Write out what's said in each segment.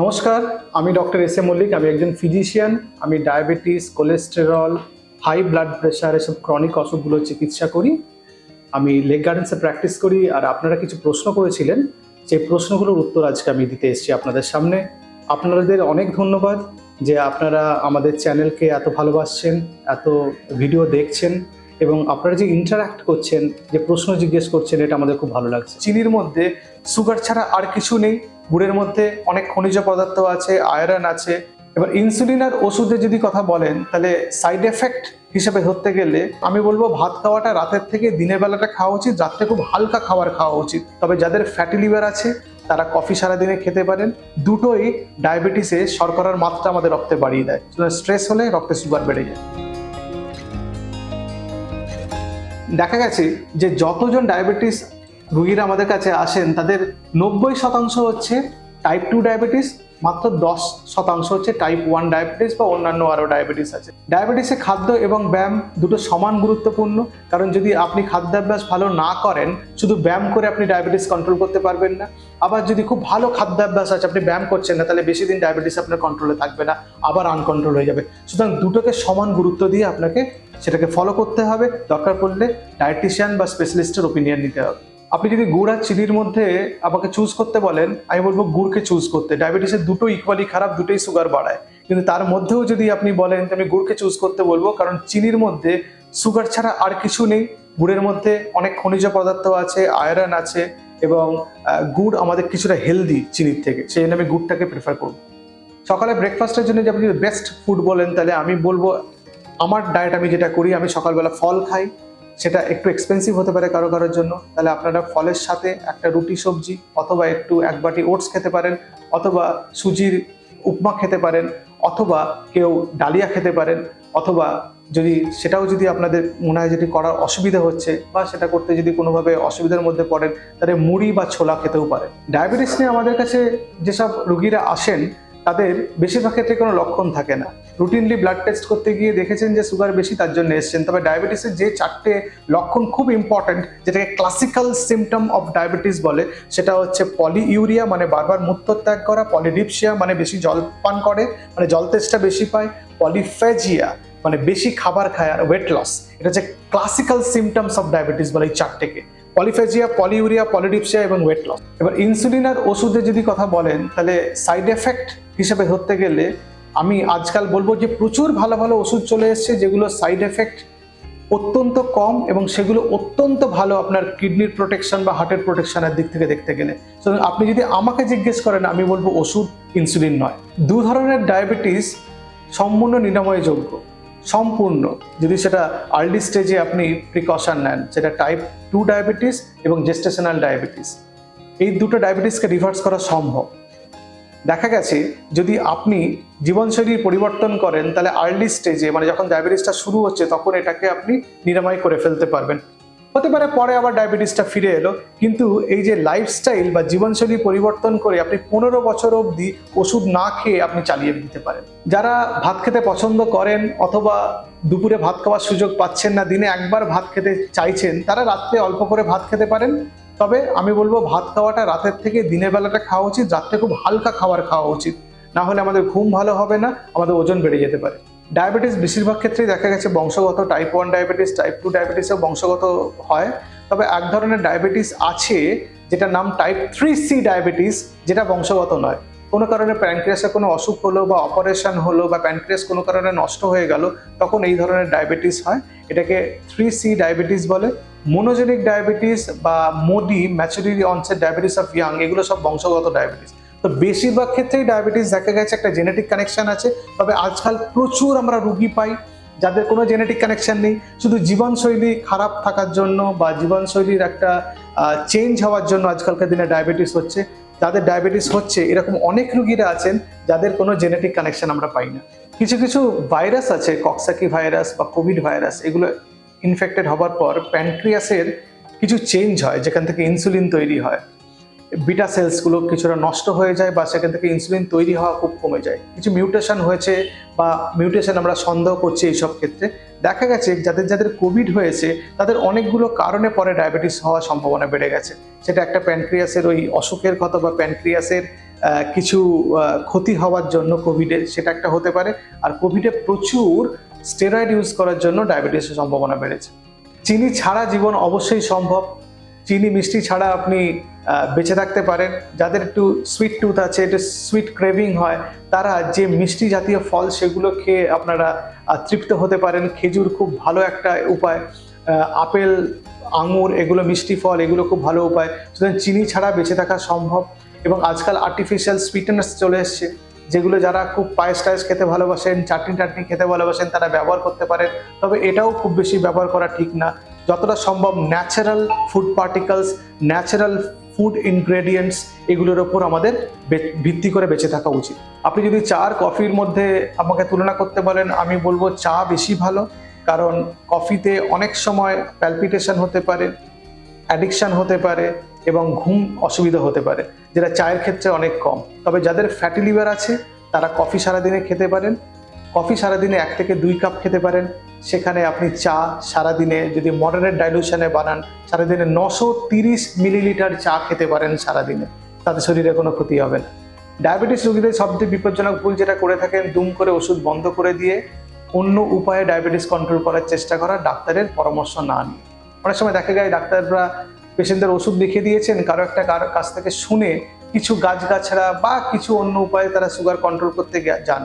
নমস্কার, আমি doctor S A Mallick, আমি একজন ফিজিশিয়ান, আমি diabetes, cholesterol, high blood pressure এসব ক্রনিক অসুখগুলোর চিকিৎসা করি। আমি লেগ গার্ডেন্সে প্র্যাকটিস করি আর আপনারা কিছু প্রশ্ন করেছিলেন, সেই প্রশ্নগুলোর উত্তর আজকে আমি দিতে এসেছি আপনাদের সামনে। আপনাদের অনেক ধন্যবাদ যে আপনারা আমাদের চ্যানেলকে এত ভালোবাসছেন, এত ভিডিও দেখছেন। এবং আপনারা যে ইন্টারাক্ট করছেন, যে প্রশ্ন জিজ্ঞেস করছেন, এটা আমাদের খুব ভালো লাগছে। চিনির মধ্যে সুগার ছাড়া আর কিছু নেই। গুড়ের মধ্যে অনেক খনিজ পদার্থ আছে আয়রন আছে। এবার ইনসুলিন আর ওষুধের যদি কথা বলেন, তাহলে সাইড এফেক্ট হিসেবে ধরতে গেলে আমি বলব ভাত খাওয়াটা রাতের থেকে দিনের বেলাটা খাওয়া উচিত, রাত্রে খুব হালকা খাবার খাওয়া উচিত। তবে যাদের ফ্যাটি লিভার আছে, তারা কফি সারাদিনে খেতে পারেন। দুটোই ডায়াবেটিসে শর্করার মাত্রা আমাদের রক্তে বাড়িয়ে দেয়। স্ট্রেস হলে রক্তে সুগার বেড়ে যায়। দেখা গেছে যে যতজন ডায়াবেটিস রুগীরা আমাদের কাছে আসেন, তাদের নব্বই শতাংশ হচ্ছে টাইপ টু ডায়াবেটিস, মাত্র দশ শতাংশ হচ্ছে টাইপ ওয়ান ডায়াবেটিস বা অন্যান্য আরও ডায়াবেটিস আছে। ডায়াবেটিসে খাদ্য এবং ব্যায়াম দুটো সমান গুরুত্বপূর্ণ, কারণ যদি আপনি খাদ্যাভ্যাস ভালো না করেন, শুধু ব্যায়াম করে আপনি ডায়াবেটিস কন্ট্রোল করতে পারবেন না। আবার যদি খুব ভালো খাদ্যাভ্যাস আছে, আপনি ব্যায়াম করছেন না, তাহলে বেশি দিন ডায়াবেটিস আপনার কন্ট্রোলে থাকবে না, আবার আনকন্ট্রোল হয়ে যাবে। সুতরাং দুটোকে সমান গুরুত্ব দিয়ে আপনাকে সেটাকে ফলো করতে হবে। দরকার পড়লে ডায়েটিশিয়ান বা স্পেশালিস্টের ওপিনিয়ন নিতে হবে। আপনি যদি গুড় আর চিনির মধ্যে আমাকে চুজ করতে বলেন, আমি বলব গুড়কে চুজ করতে। ডায়াবেটিসের দুটো ইকুয়ালি খারাপ, দুটোই সুগার বাড়ায়। কিন্তু তার মধ্যেও যদি আপনি বলেন যে আমি গুড়কে চুজ করতে বলব, কারণ চিনির মধ্যে সুগার ছাড়া আর কিছু নেই। গুড়ের মধ্যে অনেক খনিজ পদার্থ আছে আয়রন আছে, এবং গুড় আমাদের কিছুটা হেলদি চিনির থেকে। সেই জন্য আমি গুড়টাকে প্রেফার করব। সকালে ব্রেকফাস্টের জন্য যে আপনি বেস্ট ফুড বলেন, তাহলে আমি বলব আমার ডায়েট আমি যেটা করি, আমি সকালবেলা ফল খাই, সেটা একটু এক্সপেন্সিভ হতে পারে কারও কারোর জন্য। তাহলে আপনারা ফলের সাথে একটা রুটি সবজি অথবা একটু এক বাটি ওটস খেতে পারেন, অথবা সুজির উপমা খেতে পারেন, অথবা কেউ ডালিয়া খেতে পারেন, অথবা যদি সেটাও যদি আপনাদের মনে হয় যদি করার অসুবিধা হচ্ছে বা সেটা করতে যদি কোনোভাবে অসুবিধার মধ্যে পড়েন, তাহলে মুড়ি বা ছোলা খেতেও পারেন। ডায়াবেটিস নিয়ে আমাদের কাছে যেসব রুগীরা আসেন, তাদের বেশিরভাগ ক্ষেত্রে কোনো লক্ষণ থাকে না। রুটিনলি ব্লাড টেস্ট করতে গিয়ে দেখেছেন যে সুগার বেশি, তার জন্য এসছেন। তবে ডায়াবেটিসের যে চারটে লক্ষণ খুব ইম্পর্ট্যান্ট যেটাকে ক্লাসিক্যাল সিমটম অফ ডায়াবেটিস বলে, সেটা হচ্ছে পলিইউরিয়া মানে বারবার মূত্র ত্যাগ করা পলিডিপসিয়া মানে বেশি জল পান করে মানে জল তেষ্টা বেশি পায় পলিফেজিয়া মানে বেশি খাবার খায় আর ওয়েট লস এটা হচ্ছে ক্লাসিক্যাল সিমটমস অফ ডায়াবেটিস বলে এই চারটেকে। পলিফেজিয়া পলিউরিয়া পলিডিপসিয়া এবং ওয়েট লস এবার ইনসুলিন আর ওষুধের যদি কথা বলেন, তাহলে সাইড এফেক্ট হিসেবে ধরতে গেলে আমি আজকাল বলব যে প্রচুর ভালো ভালো ওষুধ চলে এসছে যেগুলো সাইড এফেক্ট অত্যন্ত কম এবং সেগুলো অত্যন্ত ভালো আপনার কিডনির প্রোটেকশন বা হার্টের প্রোটেকশনের দিক থেকে দেখতে গেলে। সুতরাং আপনি যদি আমাকে জিজ্ঞেস করেন, আমি বলব ওষুধ ইনসুলিন নয়। দু ধরনের ডায়াবেটিস সম্পূর্ণ নিরাময়যোগ্য, সম্পূর্ণ। যদি সেটা আর্লি স্টেজে আপনি প্রিকশন নেন, সেটা টাইপ টু ডায়াবেটিস এবং জেস্টেশনাল ডায়াবেটিস এই দুটো ডায়াবেটিসকে রিভার্স করা সম্ভব। দেখা গেছে যদি আপনি জীবনশৈলীর পরিবর্তন করেন, তাহলে আর্লি স্টেজে মানে যখন ডায়াবেটিসটা শুরু হচ্ছে, তখন এটাকে আপনি নিরাময় করে ফেলতে পারবেন। হতে পারে পরে আবার ডায়াবেটিসটা ফিরে এলো, কিন্তু এই যে লাইফস্টাইল বা জীবনশৈলী পরিবর্তন করে আপনি পনেরো বছর অবধি ওষুধ না খেয়ে আপনি চালিয়ে দিতে পারেন। যারা ভাত খেতে পছন্দ করেন অথবা দুপুরে ভাত খাওয়ার সুযোগ পাচ্ছেন না, দিনে একবার ভাত খেতে চাইছেন, তারা রাত্রে অল্প করে ভাত খেতে পারেন। তবে আমি বলব ভাত খাওয়াটা রাতের থেকে দিনের বেলাটা খাওয়া উচিত, রাত্রে খুব হালকা খাবার খাওয়া উচিত। না হলে আমাদের ঘুম ভালো হবে না, আমাদের ওজন বেড়ে যেতে পারে। ডায়াবেটিস বেশিরভাগ ক্ষেত্রেই দেখা গেছে বংশগত type one diabetes type two ডায়াবেটিসও বংশগত হয়। তবে এক ধরনের ডায়াবেটিস আছে যেটা নাম টাইপ থ্রি সি ডায়াবেটিস, যেটা বংশগত নয়। কোনো কারণে প্যানক্রিয়াসে কোনো অসুখ হলো বা অপারেশন হলো বা প্যানক্রিয়াস কোনো কারণে নষ্ট হয়ে গেল, তখন এই ধরনের ডায়াবেটিস হয়। এটাকে থ্রি সি ডায়াবেটিস বলে। মোনোজেনিক ডায়াবেটিস বা MODY maturity onset diabetes of young এগুলো সব বংশগত ডায়াবেটিস তো বেশিরভাগ ক্ষেত্রেই ডায়াবেটিস দেখা গেছে একটা জেনেটিক কানেকশন আছে, তবে আজকাল প্রচুর আমরা রুগী পাই যাদের কোনো জেনেটিক কানেকশন নেই। শুধু জীবনশৈলী খারাপ থাকার জন্য বা জীবনশৈলীর একটা চেঞ্জ হওয়ার জন্য আজকালকার দিনে ডায়াবেটিস হচ্ছে। যাদের ডায়াবেটিস হচ্ছে, এরকম অনেক রুগীরা আছেন যাদের কোনো জেনেটিক কানেকশন আমরা পাই না। কিছু কিছু ভাইরাস আছে কক্সাকি ভাইরাস বা কোভিড ভাইরাস এগুলো ইনফেক্টেড হওয়ার পর প্যান্ট্রিয়াসের কিছু চেঞ্জ হয়, যেখান থেকে ইনসুলিন তৈরি হয়। বিটা সেলসগুলো কিছুটা নষ্ট হয়ে যায় বা সেখান থেকে ইনসুলিন তৈরি হওয়া খুব কমে যায়। কিছু মিউটেশন হয়েছে বা মিউটেশন আমরা সন্দেহ করছি এইসব ক্ষেত্রে। দেখা গেছে যাদের যাদের কোভিড হয়েছে, তাদের অনেকগুলো কারণে পরে ডায়াবেটিস হওয়ার সম্ভাবনা বেড়ে গেছে। সেটা একটা প্যানক্রিয়াসের ওই অসুখের কথা বা প্যানক্রিয়াসের কিছু ক্ষতি হওয়ার জন্য কোভিডে সেটা একটা হতে পারে। আর কোভিডে প্রচুর স্টেরয়েড ইউজ করার জন্য ডায়াবেটিসের সম্ভাবনা বেড়েছে। চিনি ছাড়া জীবন অবশ্যই সম্ভব। চিনি, মিষ্টি ছাড়া আপনি বেঁচে থাকতে পারেন। যাদের একটু সুইট টুথ আছে, একটু সুইট ক্রেভিং হয়, তারা যে মিষ্টি জাতীয় ফল সেগুলো খেয়ে আপনারা তৃপ্ত হতে পারেন। খেজুর খুব ভালো একটা উপায়। আপেল, আঙুর, এগুলো মিষ্টি ফল, এগুলো খুব ভালো উপায়। সুতরাং চিনি ছাড়া বেঁচে থাকা সম্ভব। এবং আজকাল আর্টিফিশিয়াল সুইটেনার্স চলে এসছে। যেগুলো যারা খুব পায়েস টায়েস খেতে ভালোবাসেন, চাটনি টাটনি খেতে ভালোবাসেন, তারা ব্যবহার করতে পারেন। তবে এটাও খুব বেশি ব্যবহার করা ঠিক না। যতটা সম্ভব natural food particles natural food ingredients এগুলোর ওপর আমাদের ভিত্তি করে বেঁচে থাকা উচিত। আপনি যদি চা কফির মধ্যে আমাকে তুলনা করতে বলেন, আমি বলব চা বেশি ভালো। কারণ কফিতে অনেক সময় প্যালপিটেশন হতে পারে অ্যাডিকশান হতে পারে এবং ঘুম অসুবিধা হতে পারে, যেটা চায়ের ক্ষেত্রে অনেক কম। তবে যাদের ফ্যাটি লিভার আছে, তারা কফি সারাদিনে খেতে পারেন। কফি সারাদিনে এক থেকে দুই কাপ খেতে পারেন। সেখানে আপনি চা সারাদিনে যদি মডারেট ডাইলুশনে বানান, সারাদিনে নশো তিরিশ মিলিলিটার চা খেতে পারেন সারাদিনে। তাতে শরীরে কোনো ক্ষতি হবে না। ডায়াবেটিস রোগীদের সবচেয়ে বিপজ্জনক ভুল যেটা করে থাকেন, দুম করে ওষুধ বন্ধ করে দিয়ে অন্য উপায়ে ডায়াবেটিস কন্ট্রোল করার চেষ্টা করা, ডাক্তারের পরামর্শ না নিয়ে। অনেক সময় দেখা যায় ডাক্তাররা পেশেন্টদের ওষুধ লিখে দিয়েছেন, কারও একটা কারও কাছ থেকে শুনে কিছু গাছগাছড়া বা কিছু অন্য উপায়ে তারা সুগার কন্ট্রোল করতে যান।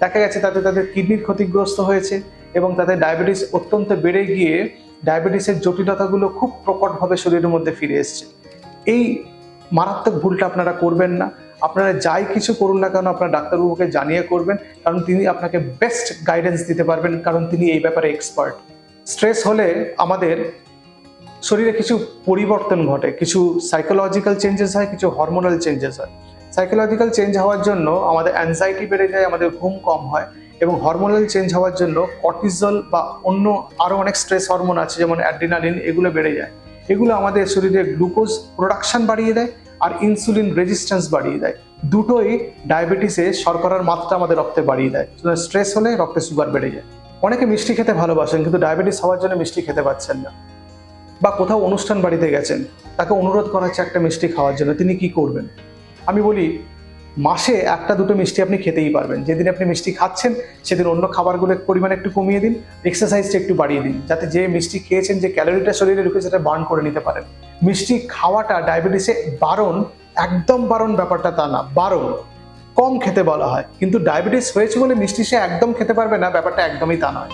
দেখা গেছে তাতে তাদের কিডনির ক্ষতিগ্রস্ত হয়েছে এবং তাদের ডায়াবেটিস অত্যন্ত বেড়ে গিয়ে ডায়াবেটিসের জটিলতাগুলো খুব প্রকটভাবে শরীরের মধ্যে ফিরে এসছে। এই মারাত্মক ভুলটা আপনারা করবেন না। আপনারা যাই কিছু করুন না কেন, আপনার ডাক্তারবাবুকে জানিয়ে করবেন, কারণ তিনি আপনাকে বেস্ট গাইডেন্স দিতে পারবেন, কারণ তিনি এই ব্যাপারে এক্সপার্ট স্ট্রেস হলে আমাদের শরীরে কিছু পরিবর্তন ঘটে, কিছু সাইকোলজিক্যাল চেঞ্জেস হয়, কিছু হরমোনাল চেঞ্জেস হয়। সাইকোলজিক্যাল চেঞ্জ হওয়ার জন্য আমাদের অ্যাংজাইটি বেড়ে যায়, আমাদের ঘুম কম হয় এবং হরমোনাল চেঞ্জ হওয়ার জন্য কর্টিজল বা অন্য আরও অনেক স্ট্রেস হরমোন আছে, যেমন অ্যাড্রিনালিন এগুলো বেড়ে যায়। এগুলো আমাদের শরীরে গ্লুকোজ প্রোডাকশন বাড়িয়ে দেয় আর ইনসুলিন রেজিস্ট্যান্স বাড়িয়ে দেয়। দুটোই ডায়াবেটিসে শর্করার মাত্রা আমাদের রক্তে বাড়িয়ে দেয়। স্ট্রেস হলে রক্তে সুগার বেড়ে যায়। অনেকে মিষ্টি খেতে ভালোবাসেন, কিন্তু ডায়াবেটিস হওয়ার জন্য মিষ্টি খেতে পাচ্ছেন না। বা কোথাও অনুষ্ঠান বাড়িতে গেছেন, তাকে অনুরোধ করা হচ্ছে একটা মিষ্টি খাওয়ার জন্য, তিনি কি করবেন? আমি বলি, মাসে একটা দুটো মিষ্টি আপনি খেতেই পারবেন। যেদিন আপনি মিষ্টি খাচ্ছেন, সেদিন অন্য খাবারগুলোর পরিমাণ একটু কমিয়ে দিন এক্সারসাইজটা একটু বাড়িয়ে দিন, যাতে যে মিষ্টি খেয়েছেন, যে ক্যালোরিটা শরীরে ঢুকে সেটা বার্ন করে নিতে পারেন। মিষ্টি খাওয়াটা ডায়াবেটিসে বারণ, একদম বারণ ব্যাপারটা তা না, বারণ। কম খেতে বলা হয়, কিন্তু ডায়াবেটিস হয়েছে বলে মিষ্টি সে একদম খেতে পারবে না, ব্যাপারটা একদমই তা নয়।